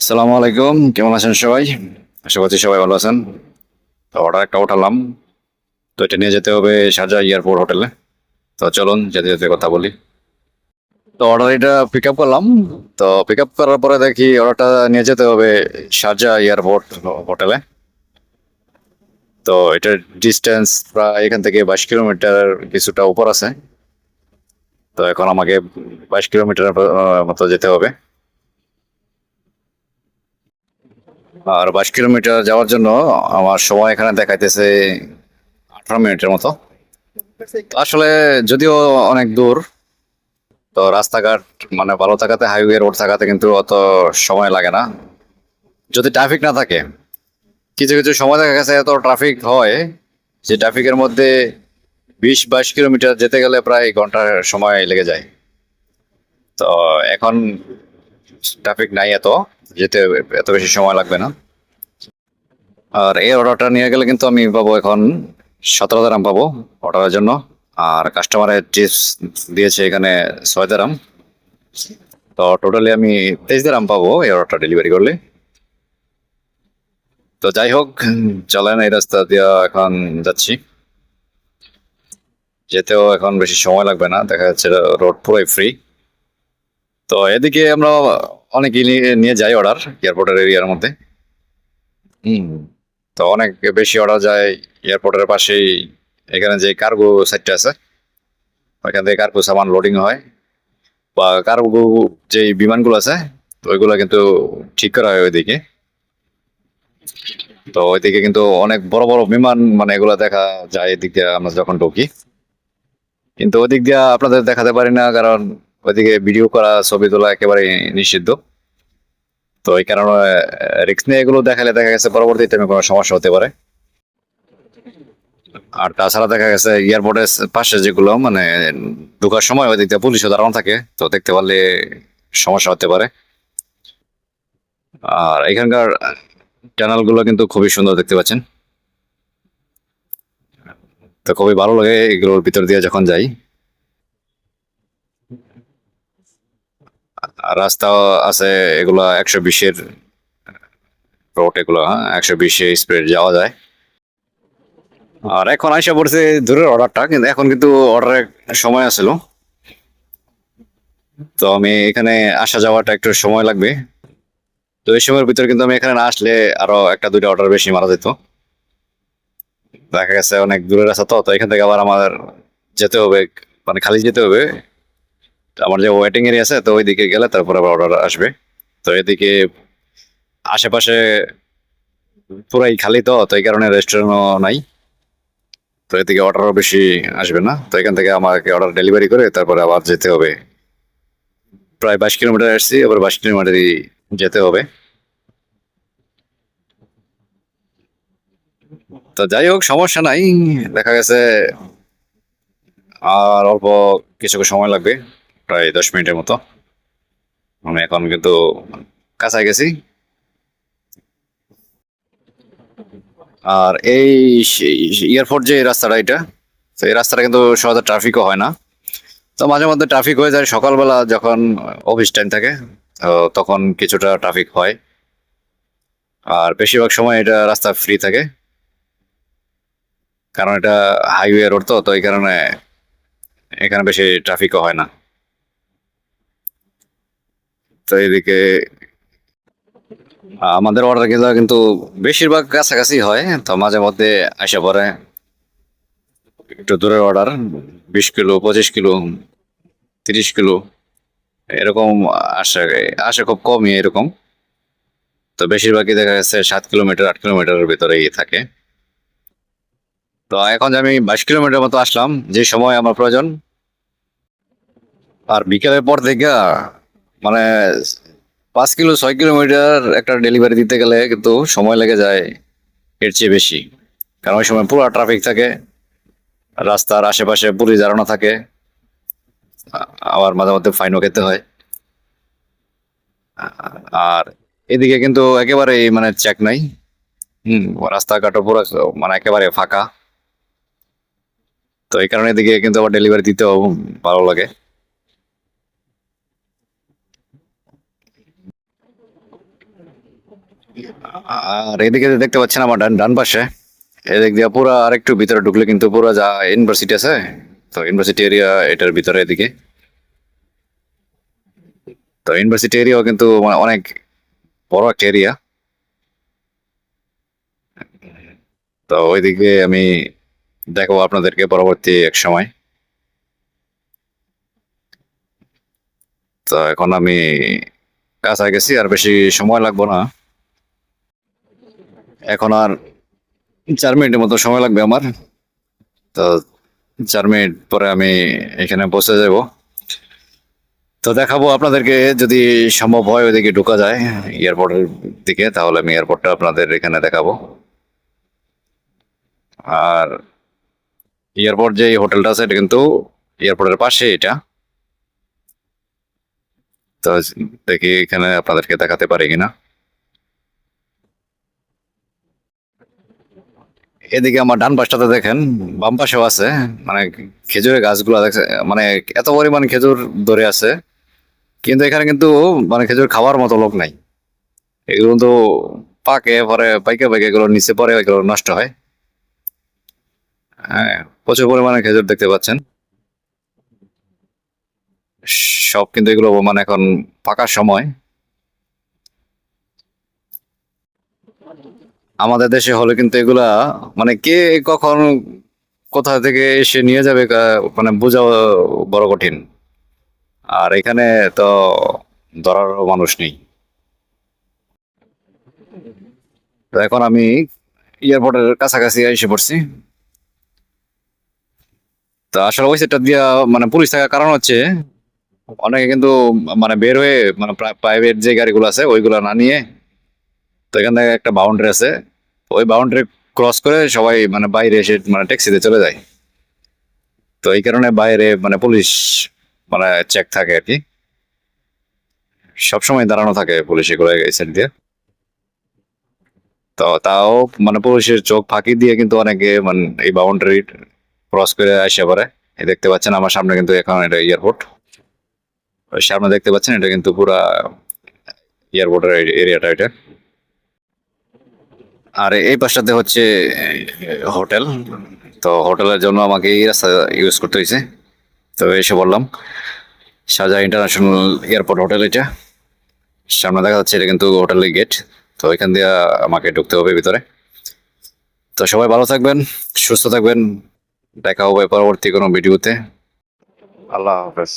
আসসালামু আলাইকুম, কেমন আছেন সবাই? আশা করছি সবাই ভালো আছেন। তো অর্ডার একটা উঠালাম। তো এটা নিয়ে যেতে হবে শারজা এয়ারপোর্ট হোটেলে। তো চলুন, যেতে যেতে কথা বলি। তো অর্ডার এটা পিক আপ করলাম। তো পিক আপ করার পরে দেখি অর্ডারটা নিয়ে যেতে হবে শারজা এয়ারপোর্ট হোটেলে। তো এটার ডিস্টেন্স প্রায় এখান থেকে বাইশ কিলোমিটার কিছুটা উপর আছে। তো এখন আমাকে বাইশ কিলোমিটার মতো যেতে হবে। আর বাইশ কিলোমিটার যাওয়ার জন্য আমার সময় এখানে দেখাইতেছে আঠারো মিনিটের মতো। আসলে যদিও অনেক দূর, তো রাস্তাঘাট মানে ভালো থাকাতে হাইওয়ে রোড থাকাতে কিন্তু অত সময় লাগে না। যদি ট্রাফিক না থাকে, কিছু কিছু সময় দেখা গেছে এত ট্রাফিক হয় যে ট্রাফিকের মধ্যে বিশ বাইশ কিলোমিটার যেতে গেলে প্রায় ঘণ্টার সময় লেগে যায়। তো এখন ট্রাফিক নাই এত, যেতে এত বেশি সময় লাগবে না। আর এই অর্ডারটা নিয়ে গেলে কিন্তু আমি পাবো এখন সতেরো দারাম পাবো অর্ডারের জন্য। আর কাস্টমারের টিপস দিয়েছে এখানে ছয় দারাম তো টোটালি আমি তেইশ দারাম পাবো এই অর্ডারটা ডেলিভারি করলে। তো যাই হোক, চলেন এই রাস্তা দিয়ে এখন যাচ্ছি। যেতেও এখন বেশি সময় লাগবে না, দেখা যাচ্ছে রোড পুরোই ফ্রি তো এদিকে আমরা অনেকই নিয়ে- যাই অর্ডার এয়ারপোর্টের এরিয়ার মধ্যে। হুম। তো অনেক বেশি অর্ডার যায় এয়ারপোর্টের পাশেই এখানে যে কার্গো সাইটটা আছে ওইখান থেকে কার্গো সামান লোডিং হয়। বা কার্গো যে বিমানগুলো আছে তো ওইগুলো কিন্তু ঠিক করা হয় ওইদিকে। তো ওইদিকে কিন্তু অনেক বড় বড় বিমান মানে এগুলো দেখা যায় এদিক দিয়ে আমরা যখন ঢুকি। কিন্তু ওদিক দিয়ে আপনাদের দেখাতে পারি না কারণ ওইদিকে ভিডিও করা ছবি তোলা একেবারে নিষিদ্ধ। তো এই কারণে রিক্স নিয়ে এগুলো দেখালে দেখা গেছে পরবর্তী টাইমে কোনো সমস্যা হতে পারে। আর তাছাড়া দেখা গেছে এয়ারপোর্টের পাশে যেগুলো মানে ঢোকার সময় ওই দিক দিয়ে পুলিশও দাঁড়ানো থাকে, তো দেখতে পারলে সমস্যা হতে পারে। আর এখানকার চ্যানেলগুলো কিন্তু খুবই সুন্দর দেখতে পাচ্ছেন। তো খুবই ভালো লাগে এগুলোর ভিতর দিয়ে যখন যাই। রাস্তা আছে, এগুলা একশো বিশের রোড এগুলো হ্যাঁ একশো বিশে স্পিড যাওয়া যায়। আর এখন আইসা পড়ছে দূরের অর্ডারটা কিন্তু এখন কিন্তু অর্ডারের সময় আছিল। তো আমি এখানে আসা যাওয়াটা একটু সময় লাগবে। তো এই সময়ের ভিতরে কিন্তু আমি এখানে না আসলে আরও একটা, দুইটা অর্ডার বেশি মারা যেত। দেখা গেছে অনেক দূরের রাস্তা তো তো এখান থেকে আবার আমার যেতে হবে মানে খালি যেতে হবে। আমার যে ওয়েটিং এরিয়া আছে, তো ওইদিকে গেলে তারপর আবার অর্ডার আসবে। তো এদিকে আশেপাশে পুরাই খালি তো তো এই কারণে রেস্টুরেন্টও নাই। তো এদিকে অর্ডারও বেশি আসবে না। তো এখান থেকে আমাকে অর্ডার ডেলিভারি করে তারপরে আবার যেতে হবে। প্রায় বাইশ কিলোমিটার আসছি, আবার বাইশ কিলোমিটারই যেতে হবে। তো যাই হোক, সমস্যা নাই। দেখা গেছে আর অল্প কিছু সময় লাগবে। প্রায় দশ মিনিটের মতো। আমি এখন কিন্তু কাছায় গেছি। আর এই এয়ারপোর্ট যে রাস্তাটা এটা, তো এই রাস্তাটা কিন্তু সহজে ট্রাফিকও হয় না। তো মাঝে মধ্যে ট্রাফিক হয়ে যায়। সকালবেলা যখন অফিস টাইম থাকে, তো তখন কিছুটা ট্রাফিক হয়। আর বেশিরভাগ সময় এটা রাস্তা ফ্রি থাকে। কারণ এটা হাইওয়ে রোড তো তো এই কারণে এখানে বেশি ট্রাফিকও হয় না। তো এদিকে। আমাদের অর্ডার কিন্তু বেশিরভাগ কাছাকাছি হয়, তো মাঝে মধ্যে আসা পরে একটু দূরের অর্ডার বিশ কিলো, পঁচিশ কিলো, তিরিশ কিলো, এরকম আসে আসে খুব কমই এরকম। তো বেশিরভাগই দেখা যাচ্ছে সাত কিলোমিটার, আট কিলোমিটারের ভিতরেই থাকে। তো এখন আমি বাইশ কিলোমিটার মতো আসলাম, যে সময় আমার প্রয়োজন। আর বিকেলের পর থেকে মানে পাঁচ কিলো, ছয় কিলোমিটার একটা ডেলিভারি দিতে গেলে কিন্তু সময় লেগে যায় এর চেয়ে বেশি। কারণ ওই সময় পুরো ট্রাফিক থাকে, রাস্তার আশেপাশে পুলিশ দাঁড়ানো থাকে, আবার মাঝে মধ্যে ফাইনও খেতে হয়। আর এদিকে কিন্তু একেবারে মানে চেক নাই। হুম, রাস্তাঘাটও পুরো মানে একেবারে ফাঁকা। তো এই কারণে এদিকে কিন্তু আবার ডেলিভারি দিতেও ভালো লাগে। আর এদিকে দেখতে পাচ্ছেন আমার ডান ডান পাশে, এদিক দিয়ে পুরো আরেকটু ভিতরে ঢুকলে কিন্তু পুরো যা ইউনিভার্সিটি আছে, তো ইউনিভার্সিটি এরিয়া এটার ভিতরে এদিকে। তো ইউনিভার্সিটি এরিয়াও কিন্তু মানে অনেক বড় একটা এরিয়া তো ওইদিকে আমি দেখাবো আপনাদেরকে পরবর্তী এক সময়। তো এখন আমি কাছায় গেছি আর বেশি সময় লাগবো না। এখন আর চার মিনিটের মতো সময় লাগবে আমার। তো চার মিনিট পরে আমি এখানে বসে যাব। তো দেখাবো আপনাদেরকে যদি সম্ভব হয় ওইদিকে ঢোকা যায় এয়ারপোর্টের দিকে, তাহলে আমি এয়ারপোর্টটা আপনাদের এখানে দেখাবো। আর এয়ারপোর্ট যে হোটেলটা আছে, এটা কিন্তু এয়ারপোর্টের পাশে এটা। তো দেখি এখানে আপনাদেরকে দেখাতে পারি কিনা। এদিকে আমার ডান পাশটাতে দেখেন, বাম পাশেও আছে মানে খেজুরের গাছগুলো দেখছে মানে এত পরিমাণ খেজুর ধরে আছে, কিন্তু এখানে কিন্তু মানে খেজুর খাওয়ার মতো লোক নাই। এগুলো তো পাকে, পরে পাইকে পাইকে এগুলো নিচে পরে এগুলো নষ্ট হয়। হ্যাঁ প্রচুর পরিমাণে খেজুর দেখতে পাচ্ছেন। সব কিন্তু এগুলো মানে এখন পাকার সময়। আমাদের দেশে হলে কিন্তু এগুলা মানে কে কখন কোথা থেকে এসে নিয়ে যাবে মানে বোঝা বড় কঠিন। আর এখানে তো ধরারও মানুষ নেই। তো এখন আমি এয়ারপোর্টের কাছাকাছি এসে পড়ছি। তো আসলে ওই সেটটা দিয়া মানে পুলিশ থাকার কারণ হচ্ছে, অনেকে কিন্তু মানে বের হয়ে মানে প্রাইভেট যে গাড়িগুলো আছে, ওইগুলো না নিয়ে, তো এখান থেকে একটা বাউন্ডারি আছে। ওই বাউন্ডারি ক্রস করে সবাই মানে বাইরে এসে মানে ট্যাক্সিতে চলে যায়। তো এই কারণে বাইরে মানে পুলিশ মানে চেক থাকে আর কি। সবসময় দাঁড়ানো থাকে পুলিশ এগুলো সাইড দিয়ে। তো তাও মানে পুলিশের চোখ ফাঁকি দিয়ে কিন্তু অনেকে মানে এই বাউন্ডারি ক্রস করে আসে পারে দেখতে পাচ্ছেন আমার সামনে কিন্তু এখন এটা এয়ারপোর্ট সামনে দেখতে পাচ্ছেন এটা কিন্তু পুরা এয়ারপোর্টের এরিয়াটা এটা। আর এই পাশটাতে হচ্ছে হোটেল। তো হোটেলের জন্য আমাকে এই রাস্তা ইউজ করতে হয়েছে। তো এসে বললাম শাহজাহ ইন্টারন্যাশনাল এয়ারপোর্ট হোটেল এটা। সামনে দেখা যাচ্ছে এটা কিন্তু হোটেলের গেট তো এখান দিয়ে আমাকে ঢুকতে হবে ভিতরে। তো সবাই ভালো থাকবেন, সুস্থ থাকবেন। দেখা হবে পরবর্তী কোনো ভিডিওতে। আল্লাহ হাফেজ।